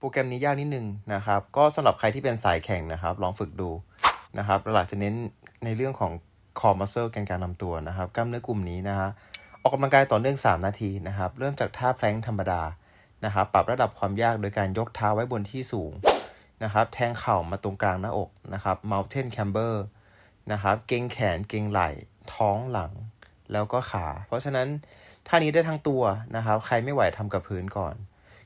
โปรแกรมนี้ยากนิดนึงนะครับ ก็สำหรับใครที่เป็นสายแข่งนะครับ ลองฝึกดูนะครับหลักจะเน้นในเรื่องของคอ muscle แกนกลารนำตัวนะครับกล้ามเนื้อกลุ่มนี้นะฮะออกกำลังกายต่อเนื่อง 3 นาทีนะครับ เริ่มจากท่าแพลงธรรมดานะครับ ปรับระดับความยากโดยการยกเท้าไว้บนที่สูงนะครับ แทงเข่ามาตรงกลางหน้าอกนะครับ mountain camber นะครับ เกรงแขน เกรงไหล่ ท้องหลัง แล้วก็ขา เพราะฉะนั้นท่านี้ได้ทั้งตัวนะครับ ใครไม่ไหวทำกับพื้นก่อน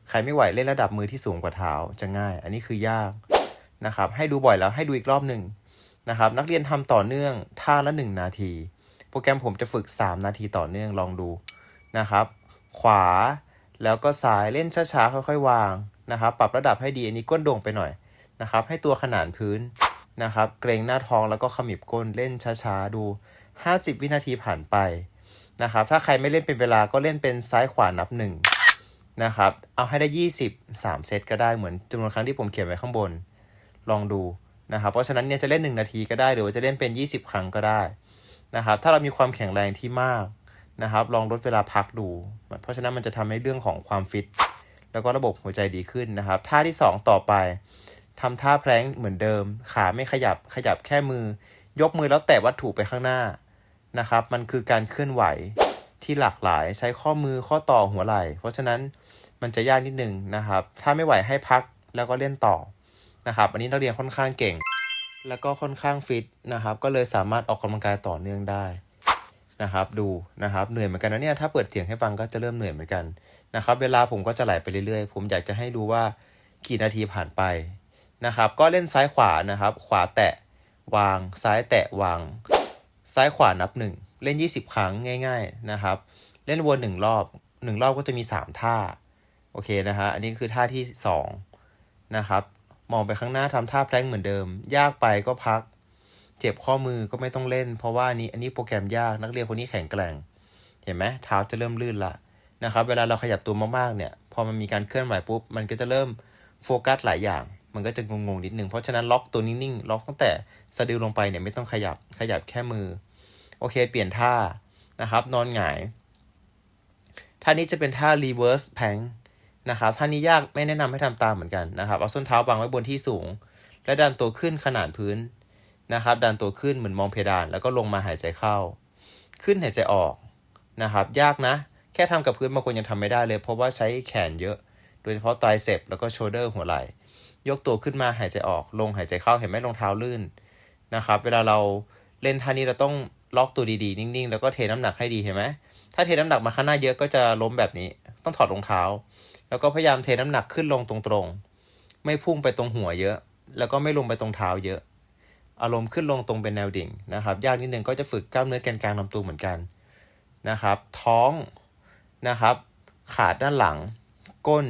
ใครไม่ไหวเล่นระดับมือที่สูงกว่าเท้าจะง่าย อันนี้คือยากนะครับ ให้ดูบ่อยแล้วให้ดูอีกรอบหนึ่งนะครับ นักเรียนทำต่อเนื่องท่าละ 1 นาที โปรแกรมผมจะฝึก 3 นาทีต่อเนื่องลองดูนะครับ ขวาแล้วก็ซ้ายเล่นช้าๆค่อยๆ วางนะครับ ปรับระดับให้ดีอันนี้ก้นโด่งไปหน่อยนะครับ ให้ตัวขนานพื้นนะครับ เกรงหน้าท้องแล้วก็ขมิบก้นเล่นช้าๆดู 50 วินาทีผ่านไปนะครับ ถ้าใครไม่เล่นเป็นเวลาก็เล่นเป็นซ้ายขวานับห นะครับ เอาให้ได้ 20 3 เซตก็ได้เหมือนจำนวนครั้งที่ผมเขียนไว้ข้างบน ลองดูนะครับ เพราะฉะนั้นเนี่ยจะเล่น 1 นาทีก็ได้ หรือว่าจะเล่นเป็น 20 ครั้งก็ได้นะครับ ถ้าเรามีความแข็งแรงที่มากนะครับ ลองลดเวลาพักดู เพราะฉะนั้นมันจะทำให้เรื่องของความฟิต แล้วก็ระบบหัวใจดีขึ้นนะครับ ท่าที่ 2 ต่อไปทำท่าแพลงเหมือนเดิม ขาไม่ขยับ ขยับแค่มือ ยกมือแล้วแตะวัตถุไปข้างหน้านะครับ มันคือการเคลื่อนไหว ที่หลากหลายใช้ข้อมือข้อต่อหัวไหล่ เพราะฉะนั้นมันจะยากนิดนึงนะครับ ถ้าไม่ไหวให้พักแล้วก็เล่นต่อนะครับ อันนี้นักเรียนค่อนข้างเก่ง แล้วก็ค่อนข้างฟิตนะครับ ก็เลยสามารถออกกำลังกายต่อเนื่องได้นะครับ ดูนะครับ เหนื่อยเหมือนกันนะเนี่ย ถ้าเปิดเสียงให้ฟังก็จะเริ่มเหนื่อยเหมือนกันนะครับ เวลาผมก็จะไหลไปเรื่อยๆ ผมอยากจะให้ดูว่ากี่นาทีผ่านไปนะครับ ก็เล่นซ้ายขวานะครับ ขวาแตะวาง ซ้ายแตะวาง ซ้ายขวานับหนึ่ง เล่น 20 ครั้งง่ายๆนะครับ เล่นวนหนึ่งรอบหนึ่งรอบก็จะมี 3 ท่า โอเคนะฮะ อันนี้คือท่าที่ 2 นะครับ มองไปข้างหน้าทำท่าแพลงเหมือนเดิม ยากไปก็พัก เจ็บข้อมือก็ไม่ต้องเล่น เพราะว่านนี้อันนี้โปรแกรมยากนักเรียนคนนี้แข็งแกร่ง เห็นไหมเท้าจะเริ่มลื่นละนะครับ เวลาเราขยับตัวมากๆเนี่ย พอมันมีการเคลื่อนไหวปุ๊บ มันก็จะเริ่มโฟกัสหลายอย่างมันก็จะงงๆนิดนึง เพราะฉะนั้นล็อกตัวนิ่งๆ ล็อกตั้งแต่สะดือลงไปเนี่ยไม่ต้องขยับ ขยับแค่มือ โอเค เปลี่ยนท่านะครับ นอนหงาย ท่านี้จะเป็นท่า reverse plank นะครับท่านี้ยากไม่แนะนำให้ทำตามเหมือนกันนะครับ เอาส้นเท้าวางไว้บนที่สูง และดันตัวขึ้นขนานพื้นนะครับ ดันตัวขึ้นเหมือนมองเพดาน แล้วก็ลงมาหายใจเข้า ขึ้นหายใจออกนะครับ ยากนะ แค่ทำกับพื้นบางคนยังทำไม่ได้เลย เพราะว่าใช้แขนเยอะ โดยเฉพาะไตรเซปแล้วก็โชเดอร์หัวไหล่ ยกตัวขึ้นมาหายใจออก ลงหายใจเข้า เห็นไหมรองเท้าลื่นนะครับ เวลาเราเล่นท่านี้เราต้อง ล็อกตัวดีๆ นิ่งๆ แล้วก็เทน้ำหนักให้ดีเห็นไหมถ้าเทน้ำหนักมาข้างหน้าเยอะก็จะล้มแบบนี้ ต้องถอดรองเท้า แล้วก็พยายามเทน้ำหนักขึ้นลงตรงๆ ไม่พุ่งไปตรงหัวเยอะ แล้วก็ไม่ลงไปตรงเท้าเยอะ อารมณ์ขึ้นลงตรงเป็นแนวดิ่งนะครับ ยากนิดนึงก็จะฝึกกล้ามเนื้อแกนกลางลำตัวเหมือนกันนะครับ ท้องนะครับ ขาด้านหลัง ก้น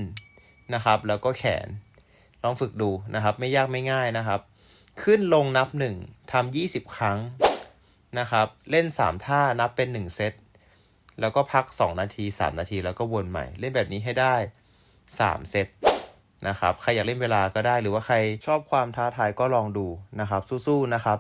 นะครับ แล้วก็แขน ลองฝึกดูนะครับ ไม่ยากไม่ง่ายนะครับ ขึ้นลงนับหนึ่งทำยี่สิบครั้ง นะครับ เล่น 3 ท่านับเป็น 1 เซต แล้วก็พัก 2 นาที 3 นาทีแล้วก็วนใหม่ เล่นแบบนี้ให้ได้ 3 เซตนะครับ ใครอยากเล่นเวลาก็ได้ หรือว่าใครชอบความท้าทายก็ลองดูนะครับ สู้ๆนะครับ